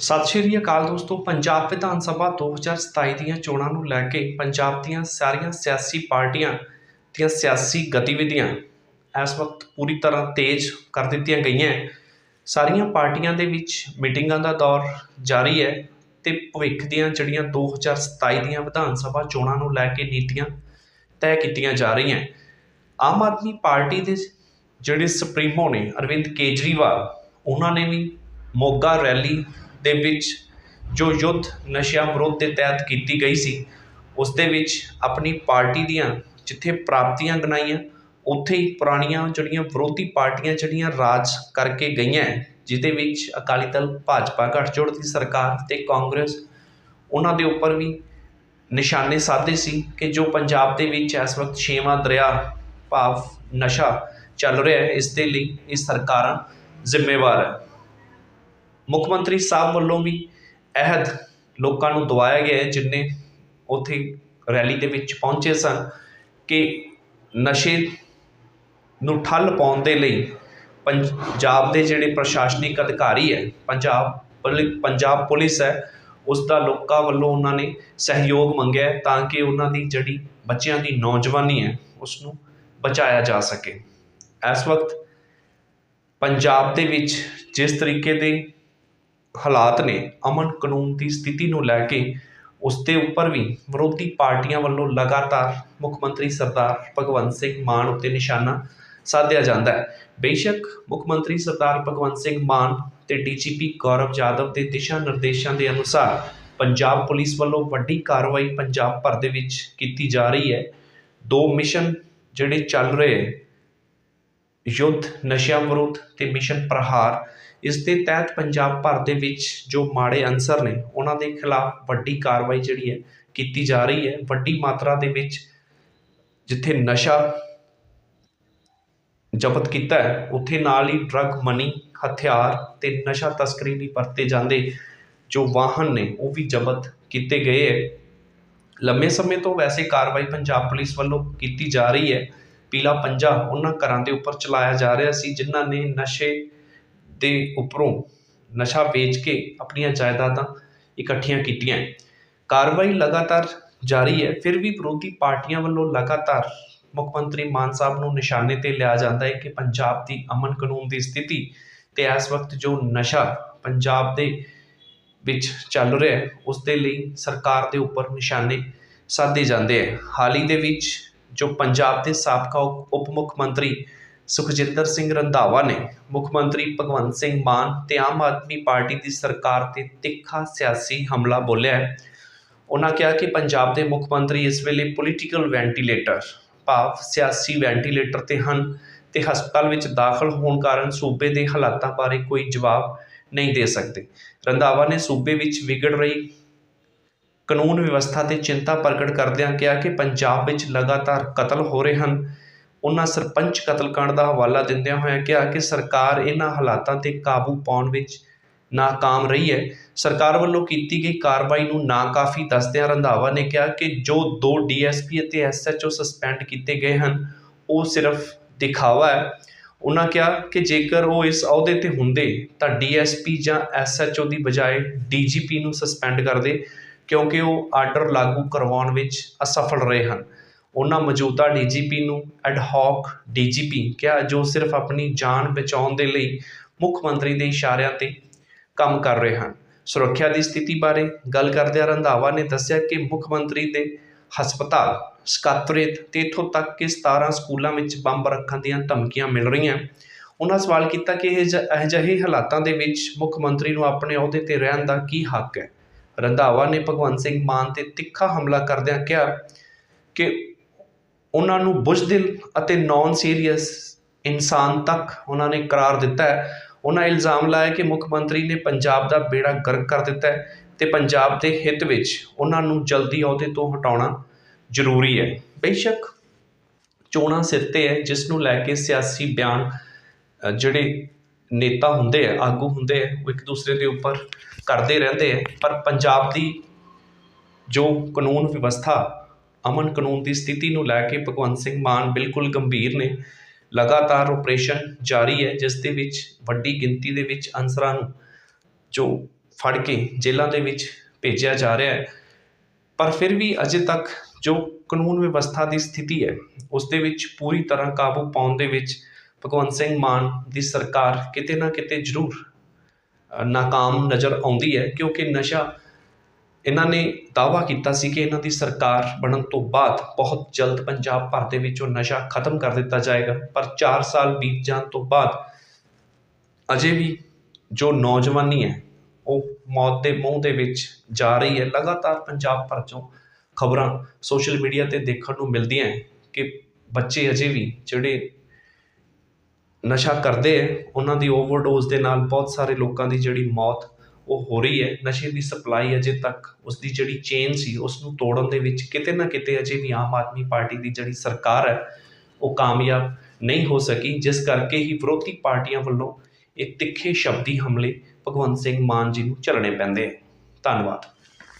ਸਤਿ ਸ਼੍ਰੀ ਅਕਾਲ ਦੋਸਤੋ, ਪੰਜਾਬ ਵਿਧਾਨ ਸਭਾ 2027 ਦੀਆਂ ਚੋਣਾਂ ਨੂੰ ਲੈ ਕੇ ਪੰਜਾਬ ਦੀਆਂ ਸਾਰੀਆਂ ਸਿਆਸੀ ਪਾਰਟੀਆਂ ਦੀਆਂ ਸਿਆਸੀ ਗਤੀਵਿਧੀਆਂ ਇਸ ਵਕਤ ਪੂਰੀ ਤਰ੍ਹਾਂ ਤੇਜ਼ ਕਰ ਦਿੱਤੀਆਂ ਗਈਆਂ ਹੈ। ਸਾਰੀਆਂ ਪਾਰਟੀਆਂ ਦੇ ਵਿੱਚ ਮੀਟਿੰਗਾਂ ਦਾ ਦੌਰ ਜਾਰੀ ਹੈ ਤੇ ਭਵਿੱਖ ਦੀਆਂ ਜਿਹੜੀਆਂ 2027 ਦੀਆਂ ਵਿਧਾਨ ਸਭਾ ਚੋਣਾਂ ਨੂੰ ਲੈ ਕੇ ਨੀਤੀਆਂ ਤੈਅ ਕੀਤੀਆਂ ਜਾ ਰਹੀਆਂ ਆਮ ਆਦਮੀ ਪਾਰਟੀ ਦੇ ਜਿਹੜੇ ਸੁਪਰੀਮੋ ਨੇ, ਅਰਵਿੰਦ ਕੇਜਰੀਵਾਲ, ਉਹਨਾਂ ਨੇ ਵੀ ਮੋਗਾ ਰੈਲੀ ਦੇ ਵਿੱਚ ਜੋ ਯੁੱਧ ਨਸ਼ਿਆਂ ਵਿਰੁੱਧ ਦੇ ਤਹਿਤ ਕੀਤੀ ਗਈ ਸੀ ਉਸ ਦੇ ਵਿੱਚ ਆਪਣੀ ਪਾਰਟੀ ਦੀਆਂ ਜਿੱਥੇ ਪ੍ਰਾਪਤੀਆਂ ਗਨਾਈਆਂ ਉੱਥੇ ਹੀ ਪੁਰਾਣੀਆਂ ਜਿਹੜੀਆਂ ਵਿਰੋਧੀ ਪਾਰਟੀਆਂ ਜਿਹੜੀਆਂ ਰਾਜ ਕਰਕੇ ਗਈਆਂ ਹੈ, ਜਿਹਦੇ ਵਿੱਚ ਅਕਾਲੀ ਦਲ ਭਾਜਪਾ ਗਠਜੋੜ ਦੀ ਸਰਕਾਰ ਅਤੇ ਕਾਂਗਰਸ ਉਹਨਾਂ ਦੇ ਉੱਪਰ ਵੀ ਨਿਸ਼ਾਨੇ ਸਾਧੇ ਸੀ ਕਿ ਜੋ ਪੰਜਾਬ ਦੇ ਵਿੱਚ ਇਸ ਵਕਤ ਛੇਵਾਂ ਦਰਿਆ ਭਾਵ ਨਸ਼ਾ ਚੱਲ ਰਿਹਾ ਹੈ ਇਸ ਦੇ ਲਈ ਇਹ ਸਰਕਾਰਾਂ ਜ਼ਿੰਮੇਵਾਰ ਹੈ। ਮੁੱਖ ਮੰਤਰੀ ਸਾਹਿਬ ਵੱਲੋਂ ਵੀ ਅਹਿਦ ਲੋਕਾਂ ਨੂੰ ਦਵਾਇਆ ਗਿਆ ਹੈ ਜਿਨਨੇ ਉੱਥੇ ਰੈਲੀ ਦੇ ਵਿੱਚ ਪਹੁੰਚੇ ਸਨ ਕਿ ਨਸ਼ੇ ਨੂੰ ਠੱਲ ਪਾਉਣ ਦੇ ਲਈ ਪੰਜਾਬ ਦੇ ਜਿਹੜੇ ਪ੍ਰਸ਼ਾਸਨਿਕ ਅਧਿਕਾਰੀ ਹੈ, ਪੰਜਾਬ ਪੁਲਿ- ਪੰਜਾਬ ਪੁਲਿਸ ਹੈ, ਉਸ ਦਾ ਲੋਕਾਂ ਵੱਲੋਂ ਉਹਨਾਂ ਨੇ ਸਹਿਯੋਗ ਮੰਗਿਆ ਤਾਂ ਕਿ ਉਹਨਾਂ ਦੀ ਜਿਹੜੀ ਬੱਚਿਆਂ ਦੀ ਨੌਜਵਾਨੀ ਹੈ, ਉਸ ਨੂੰ ਬਚਾਇਆ ਜਾ ਸਕੇ। ਇਸ ਵਕਤ ਪੰਜਾਬ ਦੇ ਵਿੱਚ ਜਿਸ ਤਰੀਕੇ ਦੇ ਹਾਲਾਤ ਨੇ ਅਮਨ ਕਾਨੂੰਨ ਦੀ ਸਥਿਤੀ ਨੂੰ ਲੈ ਕੇ ਉਸ ਦੇ ਉੱਪਰ ਵੀ ਵਿਰੋਧੀ ਪਾਰਟੀਆਂ ਵੱਲੋਂ ਲਗਾਤਾਰ ਮੁੱਖ ਮੰਤਰੀ ਸਰਦਾਰ ਭਗਵੰਤ ਸਿੰਘ ਮਾਨ ਉੱਤੇ ਨਿਸ਼ਾਨਾ ਸਾਧਿਆ ਜਾਂਦਾ ਹੈ। ਬੇਸ਼ੱਕ ਮੁੱਖ ਮੰਤਰੀ ਸਰਦਾਰ ਭਗਵੰਤ ਸਿੰਘ ਮਾਨ ਤੇ ਡੀਜੀਪੀ ਗੌਰਵ ਯਾਦਵ ਦੇ ਦਿਸ਼ਾ ਨਿਰਦੇਸ਼ਾਂ ਦੇ ਅਨੁਸਾਰ ਪੰਜਾਬ ਪੁਲਿਸ ਵੱਲੋਂ ਵੱਡੀ ਕਾਰਵਾਈ ਪੰਜਾਬ ਭਰ ਦੇ ਵਿੱਚ ਕੀਤੀ ਜਾ ਰਹੀ ਹੈ। ਦੋ ਮਿਸ਼ਨ ਜਿਹੜੇ ਚੱਲ ਰਹੇ ਯੁੱਧ, ਨਸ਼ਿਆਂ ਵਿਰੁੱਧ ਤੇ ਮਿਸ਼ਨ ਪ੍ਰਹਾਰ ਇਸ ਦੇ ਤਹਿਤ ਪੰਜਾਬ ਭਰ ਦੇ ਵਿੱਚ ਜੋ ਮਾੜੇ ਅਨਸਰ ਨੇ, ਉਹਨਾਂ ਦੇ ਖਿਲਾਫ ਵੱਡੀ ਕਾਰਵਾਈ ਜਿਹੜੀ ਹੈ ਕੀਤੀ ਜਾ ਰਹੀ ਹੈ। ਵੱਡੀ ਮਾਤਰਾ ਦੇ ਵਿੱਚ ਜਿੱਥੇ ਨਸ਼ਾ ਜ਼ਬਤ ਕੀਤਾ ਹੈ, ਉੱਥੇ ਨਾਲ ਹੀ ਡਰੱਗ ਮਨੀ ਹਥਿਆਰ ਤੇ ਨਸ਼ਾ ਤਸਕਰੀ ਲਈ ਵਰਤੇ ਜਾਂਦੇ ਜੋ ਵਾਹਨ ਨੇ, ਉਹ ਵੀ ਜ਼ਬਤ ਕੀਤੇ ਗਏ ਹੈ। ਲੰਮੇ ਸਮੇਂ ਤੋਂ ਵੈਸੇ ਕਾਰਵਾਈ ਪੰਜਾਬ ਪੁਲਿਸ ਵੱਲੋਂ ਕੀਤੀ ਜਾ ਰਹੀ ਹੈ। ਪੀਲਾ ਪੰਜਾ ਉਹਨਾਂ ਘਰਾਂ ਦੇ ਉੱਪਰ ਚਲਾਇਆ ਜਾ ਰਿਹਾ ਸੀ, ਜਿਨ੍ਹਾਂ ਨੇ ਨਸ਼ੇ ਦੇ ਉੱਪਰੋਂ ਨਸ਼ਾ ਵੇਚ ਕੇ ਆਪਣੀਆਂ ਜਾਇਦਾਦਾਂ ਇਕੱਠੀਆਂ ਕੀਤੀਆਂ। ਕਾਰਵਾਈ ਲਗਾਤਾਰ ਜਾਰੀ ਹੈ। ਫਿਰ ਵੀ ਵਿਰੋਧੀ ਪਾਰਟੀਆਂ ਵੱਲੋਂ ਲਗਾਤਾਰ ਮੁੱਖ ਮੰਤਰੀ ਮਾਨ ਸਾਹਿਬ ਨੂੰ ਨਿਸ਼ਾਨੇ ਤੇ ਲਿਆ ਜਾਂਦਾ ਹੈ ਕਿ ਪੰਜਾਬ ਦੀ ਅਮਨ ਕਾਨੂੰਨ ਦੀ ਸਥਿਤੀ ਤੇ ਇਸ ਵਕਤ ਜੋ ਨਸ਼ਾ ਪੰਜਾਬ ਦੇ ਵਿੱਚ ਚੱਲ ਰਿਹਾ ਹੈ, ਉਸ ਦੇ ਲਈ ਸਰਕਾਰ ਦੇ ਉੱਪਰ ਨਿਸ਼ਾਨੇ ਸਾਧੇ ਜਾਂਦੇ ਹੈ। ਹਾਲ ਹੀ ਦੇ ਵਿੱਚ ਜੋ ਪੰਜਾਬ ਦੇ ਸਾਬਕਾ ਉਪ ਉਪ ਮੁੱਖ ਮੰਤਰੀ ਸੁਖਜਿੰਦਰ ਸਿੰਘ ਰੰਧਾਵਾ ਨੇ ਮੁੱਖ ਮੰਤਰੀ ਭਗਵੰਤ ਸਿੰਘ ਮਾਨ ਤੇ ਆਮ ਆਦਮੀ ਪਾਰਟੀ ਦੀ ਸਰਕਾਰ ਤੇ ਤਿੱਖਾ ਸਿਆਸੀ ਹਮਲਾ ਬੋਲਿਆ ਹੈ। ਉਹਨਾਂ ਕਿਹਾ ਕਿ ਪੰਜਾਬ ਦੇ ਮੁੱਖ ਮੰਤਰੀ ਇਸ ਵੇਲੇ ਪੋਲੀਟੀਕਲ ਵੈਂਟੀਲੇਟਰ ਭਾਵ ਸਿਆਸੀ ਵੈਂਟੀਲੇਟਰ ਤੇ ਹਨ ਤੇ ਹਸਪਤਾਲ ਵਿੱਚ ਦਾਖਲ ਹੋਣ ਕਾਰਨ ਸੂਬੇ ਦੇ ਹਾਲਾਤਾਂ ਬਾਰੇ ਕੋਈ ਜਵਾਬ ਨਹੀਂ ਦੇ ਸਕਦੇ। ਰੰਧਾਵਾ ਨੇ ਸੂਬੇ ਵਿੱਚ ਵਿਗੜ ਰਹੀ ਕਾਨੂੰਨ ਵਿਵਸਥਾ ਤੇ ਚਿੰਤਾ ਪ੍ਰਗਟ ਕਰਦਿਆਂ ਕਿਹਾ ਕਿ ਪੰਜਾਬ ਵਿੱਚ ਲਗਾਤਾਰ ਕਤਲ ਹੋ ਰਹੇ ਹਨ। ਉਹਨਾਂ ਸਰਪੰਚ ਕਤਲਕਾਂਡ ਦਾ ਹਵਾਲਾ ਦਿੰਦਿਆਂ ਹੋਇਆਂ ਕਿਹਾ ਕਿ ਸਰਕਾਰ ਇਹਨਾਂ ਹਾਲਾਤਾਂ ਤੇ ਕਾਬੂ ਪਾਉਣ ਵਿੱਚ ਨਾਕਾਮ ਰਹੀ ਹੈ। ਸਰਕਾਰ ਵੱਲੋਂ ਕੀਤੀ ਗਈ ਕਾਰਵਾਈ ਨੂੰ ਨਾਕਾਫੀ ਦੱਸਦਿਆਂ ਰੰਧਾਵਾ ਨੇ ਕਿਹਾ ਕਿ ਜੋ ਦੋ ਡੀਐਸਪੀ ਅਤੇ ਐਸਐਚਓ ਸਸਪੈਂਡ ਕੀਤੇ ਗਏ ਹਨ, ਉਹ ਸਿਰਫ ਦਿਖਾਵਾ ਹੈ। ਉਹਨਾਂ ਕਿਹਾ ਕਿ ਜੇਕਰ ਉਹ ਇਸ ਅਹੁਦੇ ਤੇ ਹੁੰਦੇ ਤਾਂ ਡੀਐਸਪੀ ਜਾਂ ਐਸਐਚਓ ਦੀ ਬਜਾਏ ਡੀਜੀਪੀ ਨੂੰ ਸਸਪੈਂਡ ਕਰਦੇ ਕਿਉਂਕਿ ਉਹ ਆਰਡਰ ਲਾਗੂ ਕਰਵਾਉਣ ਵਿੱਚ ਅਸਫਲ ਰਹੇ ਹਨ। ਉਹਨਾਂ ਮੌਜੂਦਾ ਡੀਜੀਪੀ ਨੂੰ ਐਡ ਹੌਕ ਡੀਜੀਪੀ ਕਿਹਾ ਜੋ ਸਿਰਫ ਆਪਣੀ ਜਾਨ ਬਚਾਉਣ ਦੇ ਲਈ ਮੁੱਖ ਮੰਤਰੀ ਦੇ ਇਸ਼ਾਰਿਆਂ ਤੇ ਕੰਮ ਕਰ ਰਹੇ ਹਨ। ਸੁਰੱਖਿਆ ਦੀ ਸਥਿਤੀ ਬਾਰੇ ਗੱਲ ਕਰਦਿਆਂ ਰੰਧਾਵਾ ਨੇ ਦੱਸਿਆ ਕਿ ਮੁੱਖ ਮੰਤਰੀ ਦੇ ਹਸਪਤਾਲ ਸਕੱਤਰੇਤ ਤੇ ਇੱਥੋਂ ਤੱਕ ਕਿ 17 ਸਕੂਲਾਂ ਵਿੱਚ ਬੰਬ ਰੱਖਣ ਦੀਆਂ ਧਮਕੀਆਂ ਮਿਲ ਰਹੀਆਂ। ਉਹਨਾਂ ਸਵਾਲ ਕੀਤਾ ਕਿ ਇਹ ਜ- ਅਜਿਹੇ ਹਾਲਾਤਾਂ ਦੇ ਵਿੱਚ ਮੁੱਖ ਮੰਤਰੀ ਨੂੰ ਆਪਣੇ ਅਹੁਦੇ ਤੇ ਰਹਿਣ ਦਾ ਕੀ ਹੱਕ ਹੈ? ਰੰਧਾਵਾ ਨੇ ਭਗਵੰਤ ਸਿੰਘ ਮਾਨ ਤੇ ਤਿੱਖਾ ਹਮਲਾ ਕਰਦਿਆਂ ਕਿਹਾ ਕਿ ਉਹਨਾਂ ਨੂੰ ਬੁਝਦਿਲ ਅਤੇ ਨੋਨ ਸੀਰੀਅਸ ਇਨਸਾਨ ਤੱਕ ਉਹਨਾਂ ਨੇ ਕਰਾਰ ਦਿੱਤਾ ਹੈ। ਉਹਨਾਂ ਇਲਜ਼ਾਮ ਲਾਇਆ ਕਿ ਮੁੱਖ ਮੰਤਰੀ ਨੇ ਪੰਜਾਬ ਦਾ ਬੇੜਾ ਗਰਕ ਕਰ ਦਿੱਤਾ ਹੈ ਤੇ ਪੰਜਾਬ ਦੇ ਹਿੱਤ ਵਿੱਚ ਉਹਨਾਂ ਨੂੰ ਜਲਦੀ ਅਹੁਦੇ ਤੋਂ ਹਟਾਉਣਾ ਜ਼ਰੂਰੀ ਹੈ। ਬੇਸ਼ੱਕ ਚੋਣਾਂ ਸਿਰ ਤੇ ਹੈ, ਜਿਸ ਨੂੰ ਲੈ ਕੇ ਸਿਆਸੀ ਬਿਆਨ ਜਿਹੜੇ ਨੇਤਾ ਹੁੰਦੇ ਆ, ਆਗੂ ਹੁੰਦੇ ਆ, ਉਹ ਇੱਕ ਦੂਸਰੇ ਦੇ ਉੱਪਰ ਕਰਦੇ ਰਹਿੰਦੇ ਆ। ਪਰ ਪੰਜਾਬ ਦੀ ਜੋ ਕਾਨੂੰਨ ਵਿਵਸਥਾ ਅਮਨ ਕਾਨੂੰਨ ਦੀ ਸਥਿਤੀ ਨੂੰ ਲੈ ਕੇ ਭਗਵੰਤ ਸਿੰਘ ਮਾਨ ਬਿਲਕੁਲ ਗੰਭੀਰ ਨੇ। ਲਗਾਤਾਰ ਆਪਰੇਸ਼ਨ ਜਾਰੀ ਹੈ, ਜਿਸ ਦੇ ਵਿੱਚ ਵੱਡੀ ਗਿਣਤੀ ਦੇ ਵਿੱਚ ਅਨਸਰਾਂ ਨੂੰ ਜੋ ਫੜ ਕੇ ਜੇਲ੍ਹਾਂ ਦੇ ਵਿੱਚ ਭੇਜਿਆ ਜਾ ਰਿਹਾ ਹੈ। ਪਰ ਫਿਰ ਵੀ ਅਜੇ ਤੱਕ ਜੋ ਕਾਨੂੰਨ ਵਿਵਸਥਾ ਦੀ ਸਥਿਤੀ ਹੈ, ਉਸ ਦੇ ਵਿੱਚ ਪੂਰੀ ਤਰ੍ਹਾਂ ਕਾਬੂ ਪਾਉਣ ਦੇ ਵਿੱਚ ਭਗਵੰਤ ਸਿੰਘ ਮਾਨ ਦੀ ਸਰਕਾਰ ਕਿਤੇ ਨਾ ਕਿਤੇ ਜ਼ਰੂਰ ਨਾਕਾਮ ਨਜ਼ਰ ਆਉਂਦੀ ਹੈ, ਕਿਉਂਕਿ ਨਸ਼ਾ ਇਹਨਾਂ ਨੇ ਦਾਅਵਾ ਕੀਤਾ ਸੀ ਕਿ ਇਹਨਾਂ ਦੀ ਸਰਕਾਰ ਬਣਨ ਤੋਂ ਬਾਅਦ ਬਹੁਤ ਜਲਦ ਪੰਜਾਬ ਭਰ ਦੇ ਵਿੱਚੋਂ ਨਸ਼ਾ ਖਤਮ ਕਰ ਦਿੱਤਾ ਜਾਏਗਾ। ਪਰ ਚਾਰ ਸਾਲ ਬੀਤ ਜਾਣ ਤੋਂ ਬਾਅਦ ਅਜੇ ਵੀ ਜੋ ਨੌਜਵਾਨੀ ਹੈ, ਉਹ ਮੌਤ ਦੇ ਮੂੰਹ ਦੇ ਵਿੱਚ ਜਾ ਰਹੀ ਹੈ। ਲਗਾਤਾਰ ਪੰਜਾਬ ਭਰ ਚੋਂ ਖਬਰਾਂ ਸੋਸ਼ਲ ਮੀਡੀਆ ਤੇ ਦੇਖਣ ਨੂੰ ਮਿਲਦੀਆਂ ਹੈ ਕਿ ਬੱਚੇ ਅਜੇ ਵੀ ਜਿਹੜੇ ਨਸ਼ਾ ਕਰਦੇ ਹੈ, ਉਹਨਾਂ ਦੀ ਓਵਰਡੋਜ਼ ਦੇ ਨਾਲ ਬਹੁਤ ਸਾਰੇ ਲੋਕਾਂ ਦੀ ਜਿਹੜੀ ਮੌਤ ਉਹ ਹੋ ਰਹੀ ਹੈ, ਨਸ਼ੇ ਦੀ ਸਪਲਾਈ ਅਜੇ ਤੱਕ, ਉਸਦੀ ਜਿਹੜੀ ਚੇਨ ਸੀ ਉਸ ਨੂੰ ਤੋੜਨ ਦੇ ਵਿੱਚ ਕਿਤੇ ਨਾ ਕਿਤੇ ਅਜੇ ਵੀ ਆਮ ਆਦਮੀ ਪਾਰਟੀ ਦੀ ਜਿਹੜੀ ਸਰਕਾਰ ਹੈ, ਉਹ ਕਾਮਯਾਬ ਨਹੀਂ ਹੋ ਸਕੀ। ਜਿਸ ਕਰਕੇ ਹੀ ਵਿਰੋਧੀ ਪਾਰਟੀਆਂ ਵੱਲੋਂ ਇਹ ਤਿੱਖੇ ਸ਼ਬਦੀ ਹਮਲੇ ਭਗਵੰਤ ਸਿੰਘ ਮਾਨ ਜੀ ਨੂੰ ਝੱਲਣੇ ਪੈਂਦੇ ਹੈ ਧੰਨਵਾਦ।